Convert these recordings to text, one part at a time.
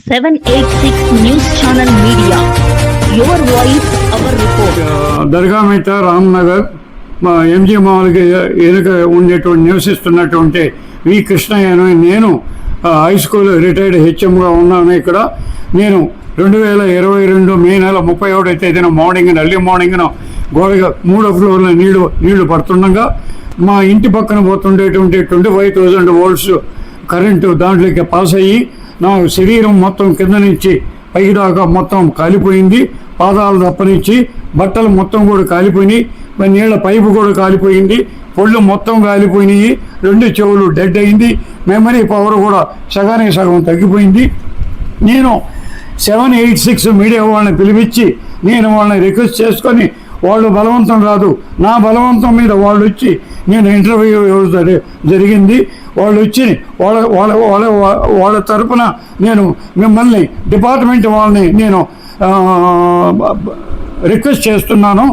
786 News Channel దర్గా మిత రామ్నగర్ మా MG మామూలుగా ఎనుక ఉండేటువంటి నివసిస్తున్నటువంటి వి కృష్ణయ్యను నేను హై స్కూల్ రిటైర్డ్ హెచ్ఎంగా ఉన్నాను ఇక్కడ. నేను రెండు వేల ఇరవై రెండు మే నెల ముప్పై ఒకటో తేదీన మార్నింగ్ ఎర్లీ మార్నింగ్న గోడగా మూడో ఫ్లోర్లో నీళ్ళు నీళ్ళు పడుతుండగా మా ఇంటి పక్కన పోతుండేటువంటి twenty five thousand volts current దాంట్లోకి పాస్ అయ్యి నా శరీరం మొత్తం కింద నుంచి పైకి దాకా మొత్తం కాలిపోయింది. పాదాలు తప్పనిచ్చి బట్టలు మొత్తం కూడా కాలిపోయినాయి. నీళ్ళ పైపు కూడా కాలిపోయింది. పొళ్ళు మొత్తం కాలిపోయినాయి. రెండు చెవులు డెడ్ అయింది. మెమరీ పవర్ కూడా సగానికి సగం తగ్గిపోయింది. నేను సెవెన్ ఎయిట్ సిక్స్ మీడియా వాళ్ళని పిలిపించి నేను వాళ్ళని రిక్వెస్ట్ చేసుకొని వాళ్ళు బలవంతం రాదు నా బలవంతం మీద వాళ్ళు వచ్చి నేను ఇంటర్వ్యూ జరిగింది. వాళ్ళు వచ్చి వాళ్ళ వాళ్ళ వాళ్ళ వాళ్ళ తరపున నేను మిమ్మల్ని డిపార్ట్మెంట్ వాళ్ళని నేను రిక్వెస్ట్ చేస్తున్నాను.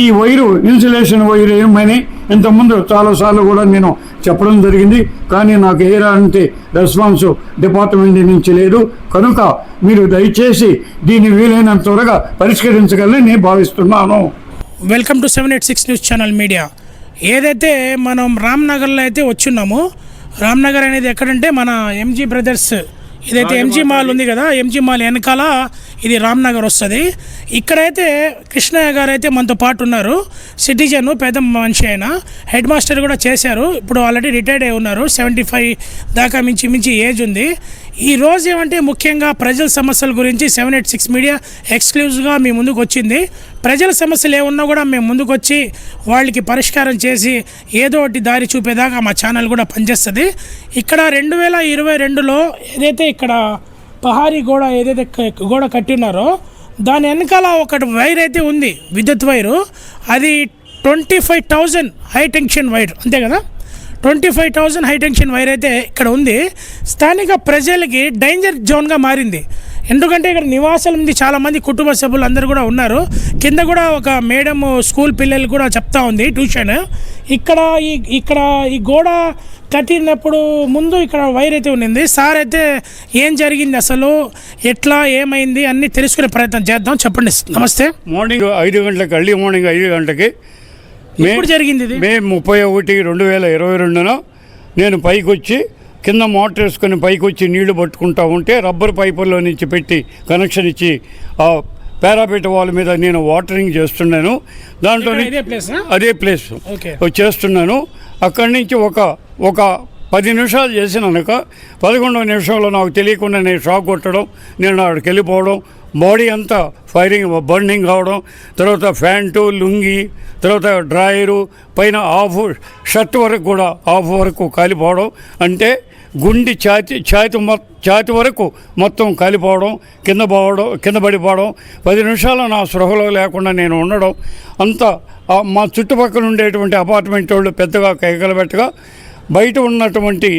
ఈ వైరు ఇన్సులేషన్ వైరు ఏమని ఇంతకుముందు చాలాసార్లు కూడా నేను చెప్పడం జరిగింది. కానీ నాకు ఎలాంటి రెస్పాన్స్ డిపార్ట్మెంట్ నుంచి లేదు. కనుక మీరు దయచేసి దీన్ని వీలైనంత త్వరగా పరిష్కరించగలని నేను భావిస్తున్నాను. Welcome to seven eight six news channel media ఏదైతే మనం రామ్నగర్లో అయితే వచ్చున్నామో రామ్నగర్ అనేది ఎక్కడంటే మన ఎంజీ బ్రదర్స్ ఇదైతే ఎంజీ మాల్ ఉంది కదా ఎంజీ మాల్ వెనకాల ఇది రామ్నగర్ వస్తుంది. ఇక్కడైతే కృష్ణయ్య గారు అయితే మనతో పాటు ఉన్నారు సిటిజన్ పెద్ద మనిషి అయిన హెడ్ మాస్టర్ కూడా చేశారు. ఇప్పుడు ఆల్రెడీ రిటైర్డ్ అయి ఉన్నారు. సెవెంటీ ఫైవ్ దాకా మించి మించి ఏజ్ ఉంది. ఈ రోజు ఏమంటే ముఖ్యంగా ప్రజల సమస్యల గురించి సెవెన్ ఎయిట్ సిక్స్ మీడియా ఎక్స్క్లూజివ్గా మీ ముందుకు వచ్చింది. ప్రజల సమస్యలు ఏమున్నా కూడా మేము ముందుకు వచ్చి వాళ్ళకి పరిష్కారం చేసి ఏదో ఒకటి దారి చూపేదాకా మా ఛానల్ కూడా పనిచేస్తుంది. ఇక్కడ రెండు వేల ఇరవై రెండులో ఏదైతే ఇక్కడ పహారీ గోడ ఏదైతే గోడ కట్టినారో దాని వెనకాల ఒకటి వైర్ అయితే ఉంది విద్యుత్ వైరు. అది twenty five thousand high tension wire అంతే కదా? Twenty five thousand high tension wire అయితే ఇక్కడ ఉంది. స్థానిక ప్రజలకి డేంజర్ జోన్గా మారింది. ఎందుకంటే ఇక్కడ నివాసాలు ఉంది చాలామంది కుటుంబ సభ్యులు అందరూ కూడా ఉన్నారు. కింద కూడా ఒక మేడం స్కూల్ పిల్లలు కూడా చెప్తా ఉంది ట్యూషన్. ఇక్కడ ఈ ఇక్కడ ఈ గోడ కట్టినప్పుడు ముందు ఇక్కడ వైర్ అయితే ఉండింది సార్ అయితే ఏం జరిగింది అసలు? ఎట్లా ఏమైంది? అన్నీ తెలుసుకునే ప్రయత్నం చేద్దాం. చెప్పండి నమస్తే. మార్నింగ్ ఐదు గంటలకు ఎర్లీ మార్నింగ్ ఐదు గంటలకి. మే జరిగింది మే ముప్పై ఒకటి రెండు వేల ఇరవై రెండున నేను పైకి వచ్చి కింద మోటార్ వేసుకొని పైకి వచ్చి నీళ్ళు పట్టుకుంటా ఉంటే రబ్బర్ పైపుల్లో నుంచి పెట్టి కనెక్షన్ ఇచ్చి ఆ పారాపీట వాల్ మీద నేను వాటరింగ్ చేస్తున్నాను. దాంట్లో? అదే ప్లేస్ చేస్తున్నాను. అక్కడి నుంచి ఒక ఒక పది నిమిషాలు చేసినాక పదకొండవ నిమిషంలో నాకు తెలియకుండా నేను షాక్ కొట్టడం నేను అక్కడికి వెళ్ళిపోవడం బాడీ అంతా ఫైరింగ్ బర్నింగ్ కావడం తర్వాత ప్యాంటు లుంగి తర్వాత డ్రాయరు పైన ఆఫ్ షర్ట్ వరకు కూడా ఆఫ్ వరకు కాలిపోవడం. అంటే గుండి ఛాతి ఛాతి ఛాతి వరకు మొత్తం కాలిపోవడం కింద పోవడం కింద పడిపోవడం పది నిమిషాలు నా స్పృహలో లేకుండా నేను ఉండడం అంతా మా చుట్టుపక్కల ఉండేటువంటి అపార్ట్మెంట్ వాళ్ళు పెద్దగా కైకలబెట్టగా బయట ఉన్నటువంటి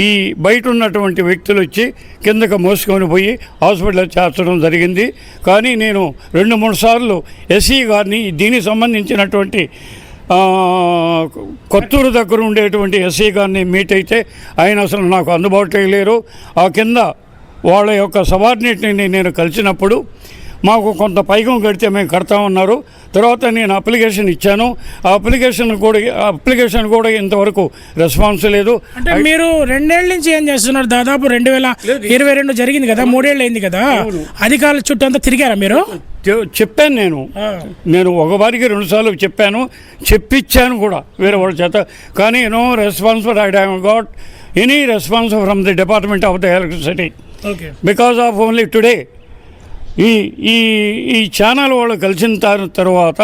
ఈ బయట ఉన్నటువంటి వ్యక్తులు వచ్చి కిందకు మోసుకొని పోయి హాస్పిటల్ చేర్చడం జరిగింది. కానీ నేను రెండు మూడు సార్లు ఎస్సీ గారిని దీనికి సంబంధించినటువంటి కొత్తూరు దగ్గర ఉండేటువంటి ఎస్సీ గారిని మీట్ అయితే ఆయన అసలు నాకు అందుబాటులో లేరు. ఆ కింద వాళ్ళ యొక్క సబార్డినేట్ని నేను కలిసినప్పుడు మాకు కొంత పైకం కడితే మేము కడతా ఉన్నారు. తర్వాత నేను అప్లికేషన్ ఇచ్చాను. ఆ అప్లికేషన్ కూడా అప్లికేషన్ కూడా ఇంతవరకు రెస్పాన్స్ లేదు. అంటే మీరు రెండేళ్ళ నుంచి ఏం చేస్తున్నారు? దాదాపు రెండు వేల ఇరవై రెండు జరిగింది కదా? మూడేళ్ళు అయింది కదా? అధికారుల చుట్టూ అంతా తిరిగారా మీరు? చెప్పాను నేను. నేను ఒకవారికి రెండుసార్లు చెప్పాను. చెప్పించాను కూడా వేరే వాళ్ళ చేత. కానీ no response I have got any response from the department of the electricity because of only today ఈ ఈ ఈ ఛానల్ వాళ్ళు కలిసిన తర్వాత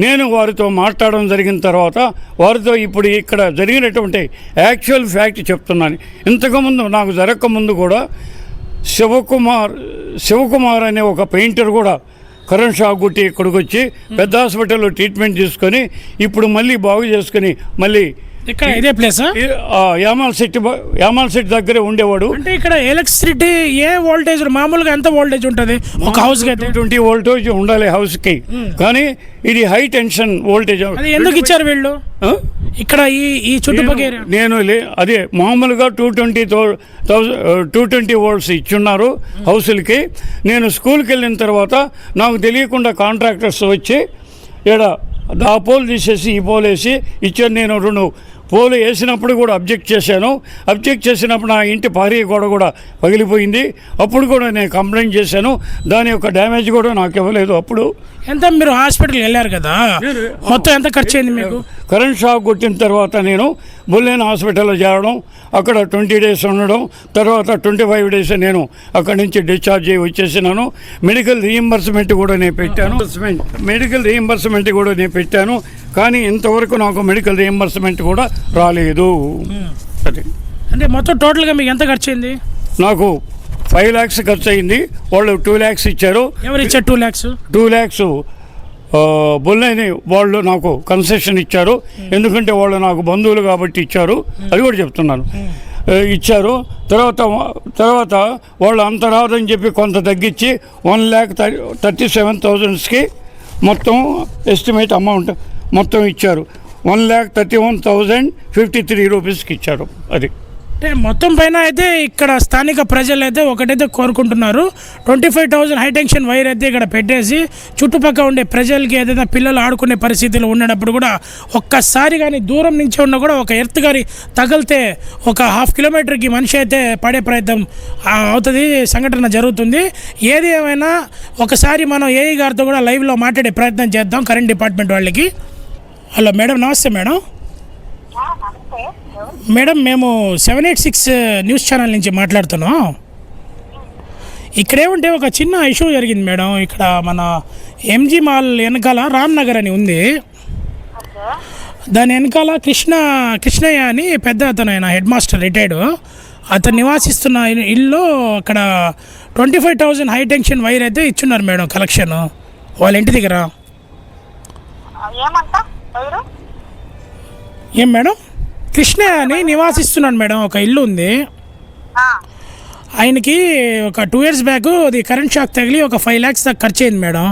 నేను వారితో మాట్లాడడం జరిగిన తర్వాత వారితో ఇప్పుడు ఇక్కడ జరిగినటువంటి యాక్చువల్ ఫ్యాక్ట్ చెప్తున్నాను. ఇంతకుముందు నాకు జరగకముందు కూడా శివకుమార్ శివకుమార్ అనే ఒక పెయింటర్ కూడా కరెంట్ షాక్ కొట్టి ఇక్కడికి వచ్చి పెద్ద హాస్పిటల్లో ట్రీట్మెంట్ తీసుకొని ఇప్పుడు మళ్ళీ బాగు చేసుకొని మళ్ళీ ఇక్కడ ఇదే ప్లేసా యామాల్ సిటీ యామాల్ సిటీ దగ్గరే ఉండేవాడు. అంటే ఇక్కడ ఎలక్ట్రిసిటీ ఏ వోల్టేజ్ మామూలుగా ఎంత వోల్టేజ్ ఉంటుంది? ఒక హౌస్కి అయితే. ట్వంటీ వోల్టేజ్ ఉండాలి హౌస్కి కానీ ఇది హై టెన్షన్ వోల్టేజ్ ఎందుకు ఇచ్చారు వీళ్ళు? ఇక్కడ ఈ ఈ చుట్టుపక్కల నేను అదే మామూలుగా two twenty two twenty volts ఇచ్చున్నారు హౌసులకి. నేను స్కూల్కి వెళ్ళిన తర్వాత నాకు తెలియకుండా కాంట్రాక్టర్స్ వచ్చి ఇక్కడ ఆ పోల్ తీసేసి ఈ పోల్ వేసి ఇచ్చాను నేను రెండు పోలు వేసినప్పుడు కూడా అబ్జెక్ట్ చేశాను. అబ్జెక్ట్ చేసినప్పుడు నా ఇంటి పారీ గోడ కూడా పగిలిపోయింది. అప్పుడు కూడా నేను కంప్లైంట్ చేశాను. దాని యొక్క డ్యామేజ్ కూడా నాకు ఇవ్వలేదు అప్పుడు. ఎంత మీరు హాస్పిటల్కి వెళ్ళారు కదా? మొత్తం ఎంత ఖర్చు అయింది మీకు? కరెంట్ షాక్ కొట్టిన తర్వాత నేను బుల్లేన్ హాస్పిటల్లో చేరడం అక్కడ ట్వంటీ డేస్ ఉండడం తర్వాత ట్వంటీ ఫైవ్ డేస్ నేను అక్కడి నుంచి డిశ్చార్జ్ అయ్యి వచ్చేసినాను. మెడికల్ రీఎంబర్స్మెంట్ కూడా నేను పెట్టాను. మెడికల్ రీఎంబర్స్మెంట్ కూడా నేను పెట్టాను. కానీ ఇంతవరకు నాకు మెడికల్ రీఎంబర్స్మెంట్ కూడా రాలేదు. అది. అంటే మొత్తం టోటల్గా మీకు ఎంత ఖర్చు అయింది నాకు ఫైవ్ ల్యాక్స్ ఖర్చు అయింది వాళ్ళు టూ ల్యాక్స్ ఇచ్చారు. ఎవరు ఇచ్చారు టూ ల్యాక్స్? టూ ల్యాక్స్ బొల్లని వాళ్ళు నాకు కన్సెషన్ ఇచ్చారు. ఎందుకంటే వాళ్ళు నాకు బంధువులు కాబట్టి ఇచ్చారు. అది కూడా చెప్తున్నాను. ఇచ్చారు. తర్వాత తర్వాత వాళ్ళు అంత రాదని చెప్పి కొంత తగ్గించి వన్ ల్యాక్ థర్టీ సెవెన్ థౌజండ్స్కి మొత్తం ఎస్టిమేట్ అమౌంట్ మొత్తం ఇచ్చారు. One lakh thirty one thousand fifty three రూపీస్కి ఇచ్చారు. అది. అంటే మొత్తం పైన అయితే ఇక్కడ స్థానిక ప్రజలు అయితే ఒకటైతే కోరుకుంటున్నారు. Twenty five thousand high tension wire అయితే ఇక్కడ పెట్టేసి చుట్టుపక్కల ఉండే ప్రజలకి ఏదైనా పిల్లలు ఆడుకునే పరిస్థితులు ఉన్నప్పుడు కూడా ఒక్కసారి కానీ దూరం నుంచి ఉన్నా కూడా ఒక ఎర్త్ గారి తగిలితే ఒక హాఫ్ కిలోమీటర్కి మనిషి అయితే పడే ప్రయత్నం అవుతుంది. సంఘటన జరుగుతుంది. ఏది ఏమైనా ఒకసారి మనం ఏఈ గారితో కూడా లైవ్లో మాట్లాడే ప్రయత్నం చేద్దాం కరెంట్ డిపార్ట్మెంట్ వాళ్ళకి. హలో మేడం నమస్తే మేడం. మేడం మేము seven eight six news channel నుంచి మాట్లాడుతున్నాం. ఇక్కడేమంటే ఒక చిన్న ఇష్యూ జరిగింది మేడం. ఇక్కడ మన ఎంజీ మాల్ వెనకాల రామ్ నగర్ అని ఉంది. దాని వెనకాల కృష్ణ కృష్ణయ్య అని పెద్ద అతను ఆయన హెడ్ మాస్టర్ రిటైర్డ్. అతను నివాసిస్తున్న ఇల్- ఇల్లు అక్కడ twenty five thousand high tension wire అయితే ఇచ్చున్నారు మేడం కలెక్షన్. వాళ్ళ ఇంటి దగ్గర. ఏం మేడం? కృష్ణయ్య అని నివాసిస్తున్నాడు మేడం ఒక ఇల్లు ఉంది. ఆయనకి ఒక టూ ఇయర్స్ బ్యాక్ అది కరెంట్ షాక్ తగిలి ఒక ఫైవ్ ల్యాక్స్ దాకా ఖర్చు అయింది మేడం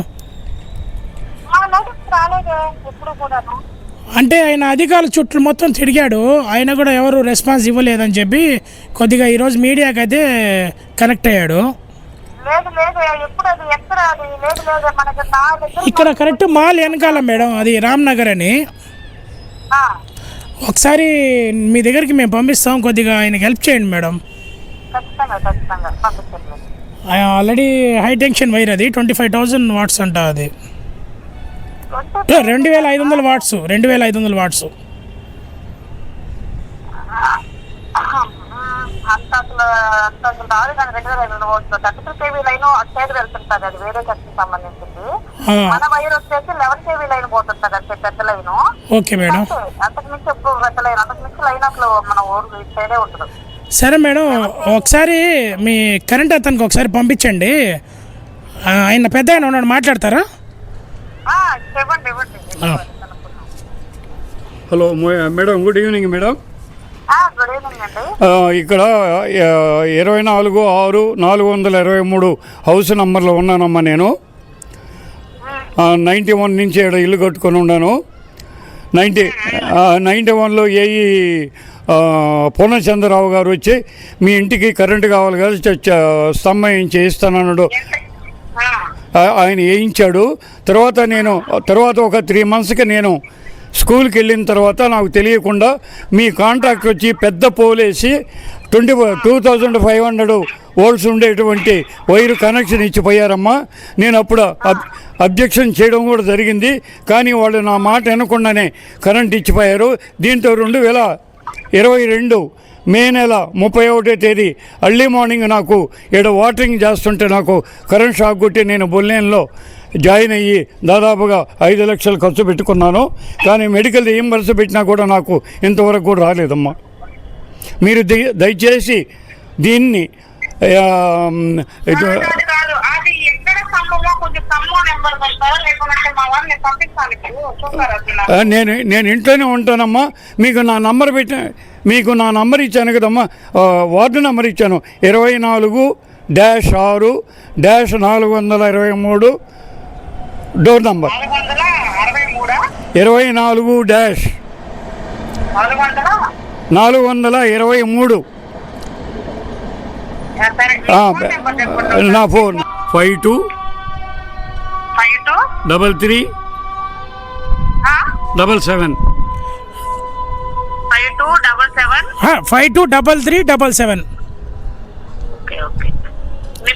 అంటే ఆయన అధికారుల చుట్టూ మొత్తం తిరిగాడు. ఆయన కూడా ఎవరు రెస్పాన్స్ ఇవ్వలేదని చెప్పి కొద్దిగా ఈరోజు మీడియాకి అయితే కనెక్ట్ అయ్యాడు. ఇక్కడ కరెక్ట్ మాల్ వెనకాల మేడం అది రామ్ నగర్ అని. ఒకసారి మీ దగ్గరికి మేము పంపిస్తాం కొద్దిగా ఆయనకి హెల్ప్ చేయండి madam already high tension wire అది ట్వంటీ ఫైవ్ థౌజండ్ వాట్స్ అంట అది రెండు వేల ఐదు వందల వాట్స్ రెండు వేల ఐదు వందల వాట్స్ అంత మన వైర్ వచ్చేసి లెవెన్ కేవీ లైన్ పోతుంటుంది అంతే పెద్ద లైన్. Okay madam. అంతకు మించి ఎప్పుడు పెద్ద లైన్ అంతకు మించి లైన్ అసలు మన ఊరు సైడే ఉంటుంది. సరే మేడం ఒకసారి మీ కరెంట్ అతనికి ఒకసారి పంపించండి. ఆయన పెద్ద ఆయన ఉన్నాడు మాట్లాడతారా? ఇవ్వండి ఆ. Hello madam good evening madam. ఆ, గుడ్ ఈవినింగ్ అండి. ఆ, ఇక్కడ ఇరవై నాలుగు ఆరు నాలుగు వందల ఇరవై మూడు హౌస్ నంబర్లో ఉన్నానమ్మా నేను. నైంటీ వన్ నుంచి ఇక్కడ ఇల్లు కట్టుకొని ఉన్నాను. నైంటీ నైంటీ వన్లో ఏఈ పూర్ణచంద్రరావు గారు వచ్చి మీ ఇంటికి కరెంటు కావాలి కదా స్తంభం చేయిస్తానన్నాడు ఆయన వేయించాడు. తర్వాత నేను తర్వాత ఒక త్రీ మంత్స్కి నేను స్కూల్కి వెళ్ళిన తర్వాత నాకు తెలియకుండా మీ కాంట్రాక్ట్ వచ్చి పెద్ద పోలేసి twenty two thousand five hundred volts ఉండేటువంటి వైరు కనెక్షన్ ఇచ్చిపోయారమ్మా. నేను అప్పుడు అబ్- అబ్జెక్షన్ చేయడం కూడా జరిగింది. కానీ వాళ్ళు నా మాట వినకుండానే కరెంట్ ఇచ్చిపోయారు. దీంతో రెండు వేల ఇరవై రెండు మే నెల ముప్పై ఒకటో తేదీ అర్లీ మార్నింగ్ నాకు ఇక్కడ వాటరింగ్ చేస్తుంటే నాకు కరెంట్ షాక్ కొట్టి నేను బొల్లేన్లో జాయిన్ అయ్యి దాదాపుగా ఐదు లక్షలు ఖర్చు పెట్టుకున్నాను. కానీ మెడికల్ రీఎంబర్స్ పెట్టినా కూడా నాకు ఇంతవరకు కూడా రాలేదమ్మా. మీరు దయ- దయచేసి దీన్ని నేను నేను ఇంట్లోనే ఉంటానమ్మా. మీకు నా నంబర్ పెట్టా మీకు నా నంబర్ ఇచ్చాను కదమ్మా. వార్డు నంబర్ ఇచ్చాను. ఇరవై నాలుగు డాష్ ఆరు డాష్ నాలుగు వందల ఇరవై మూడు. Door number. ఇరవై నాలుగు డాష్. నాలుగు వందల ఇరవై మూడు. నా phone. Five two double three double seven. Five two double seven. Five two double three double seven.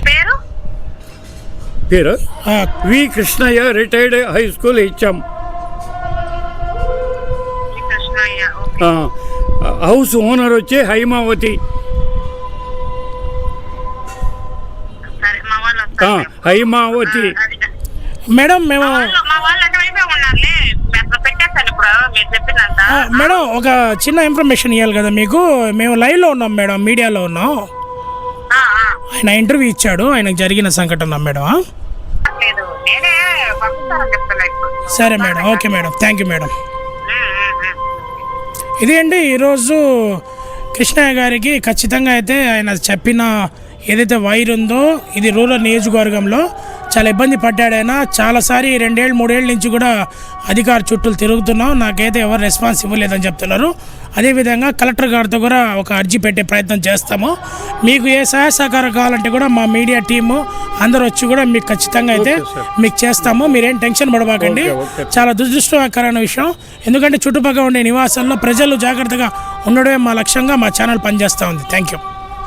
పేరు? పేరు? V Krishnaiah retired high school HM. House owner వచ్చి హైమావతి. హైమావతి. మేడం మేము మేడం ఒక చిన్న ఇన్ఫర్మేషన్ ఇవ్వాలి కదా మీకు. మేము లైవ్లో ఉన్నాం మేడం మీడియాలో ఉన్నాం. ఆయన ఇంటర్వ్యూ ఇచ్చాడు ఆయనకు జరిగిన సంఘటన మేడం సరే madam okay madam. Thank you madam. ఇది అండి ఈరోజు కృష్ణయ్య గారికి ఖచ్చితంగా అయితే ఆయన చెప్పిన ఏదైతే వైర్ ఉందో ఇది రూరల్ నియోజకవర్గంలో చాలా ఇబ్బంది పడ్డాడు ఆయన. చాలాసారి రెండేళ్ళు మూడేళ్ళ నుంచి కూడా అధికార చుట్టూ తిరుగుతున్నాం. నాకైతే ఎవరు రెస్పాన్స్ ఇవ్వలేదని చెప్తున్నారు. అదేవిధంగా కలెక్టర్ గారితో కూడా ఒక అర్జీ పెట్టే ప్రయత్నం చేస్తాము. మీకు ఏ సహాయ సహకారం కావాలంటే కూడా మా మీడియా టీము అందరూ వచ్చి కూడా మీకు ఖచ్చితంగా అయితే మీకు చేస్తాము. మీరేం టెన్షన్ పడబాకండి. చాలా దురదృష్టకరమైన విషయం. ఎందుకంటే చుట్టుపక్కల ఉండే నివాసాల్లో ప్రజలు జాగ్రత్తగా ఉండడమే మా లక్ష్యంగా మా ఛానల్ పనిచేస్తూ ఉంది. Thank you.